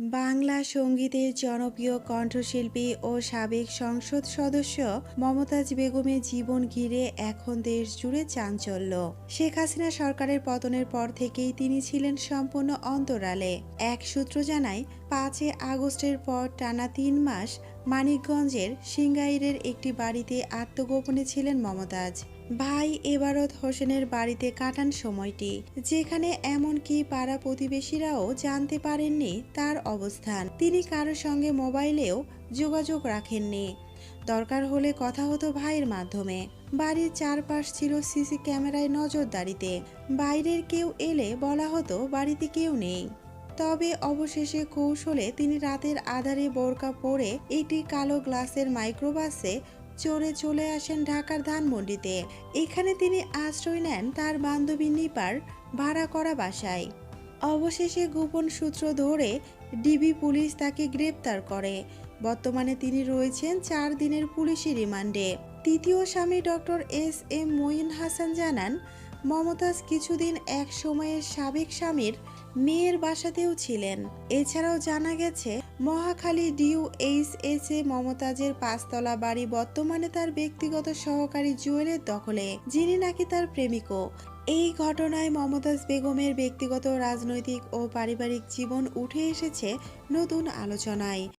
বাংলা সঙ্গীতের জনপ্রিয় কণ্ঠশিল্পী ও সাবেক সংসদ সদস্য মমতাজ বেগমের জীবন ঘিরে এখন দেশ জুড়ে চাঞ্চল্য। শেখ হাসিনা সরকারের পতনের পর থেকেই তিনি ছিলেন সম্পূর্ণ অন্তরালে। এক সূত্র জানায় পাঁচই আগস্টের পর টানা তিন মাস মানিকগঞ্জের সিঙ্গাইরের একটি বাড়িতে আত্মগোপনে ছিলেন মমতাজ। ভাই এবারত হোসেনের বাড়িতে কাটান সময়টি, যেখানে এমনকি পাড়া প্রতিবেশীরাও জানতে পারেননি তার অবস্থান। তিনি কারোর সঙ্গে মোবাইলেও যোগাযোগ রাখেননি। দরকার হলে কথা হতো ভাইয়ের মাধ্যমে। বাড়ির চারপাশ ছিল সিসি ক্যামেরায় নজরদারিতে। বাইরের কেউ এলে বলা হতো, বাড়িতে কেউ নেই। তবে অবশেষে কৌশলে তিনি রাতের আধারে বোরকা পরে একটি কালো গ্লাসের মাইক্রোবাসে চড়ে চলে আসেন ঢাকার ধানমন্ডিতে। এখানে তিনি আশ্রয় নেন তার বান্ধবী নিপার ভাড়া করা বাসায়। অবশেষে গোপন সূত্র ধরে ডিবি পুলিশ তাকে গ্রেপ্তার করে। বর্তমানে তিনি রয়েছেন চার দিনের পুলিশি রিমান্ডে। তৃতীয় স্বামী doctor S M Moin Hasan জানান মমতাজ কিছুদিন এক সময়ের সাবেক স্বামীর মেয়ের বাসাতেও ছিলেন। এছাড়াও জানা গেছে, মহাখালী ডিউ এইচ এস এ মমতাজের পাঁচতলা বাড়ি বর্তমানে তার ব্যক্তিগত সহকারী জুয়েলের দখলে, যিনি নাকি তার প্রেমিকও। এই ঘটনায় মমতাজ বেগমের ব্যক্তিগত রাজনৈতিক ও পারিবারিক জীবন উঠে এসেছে নতুন আলোচনায়।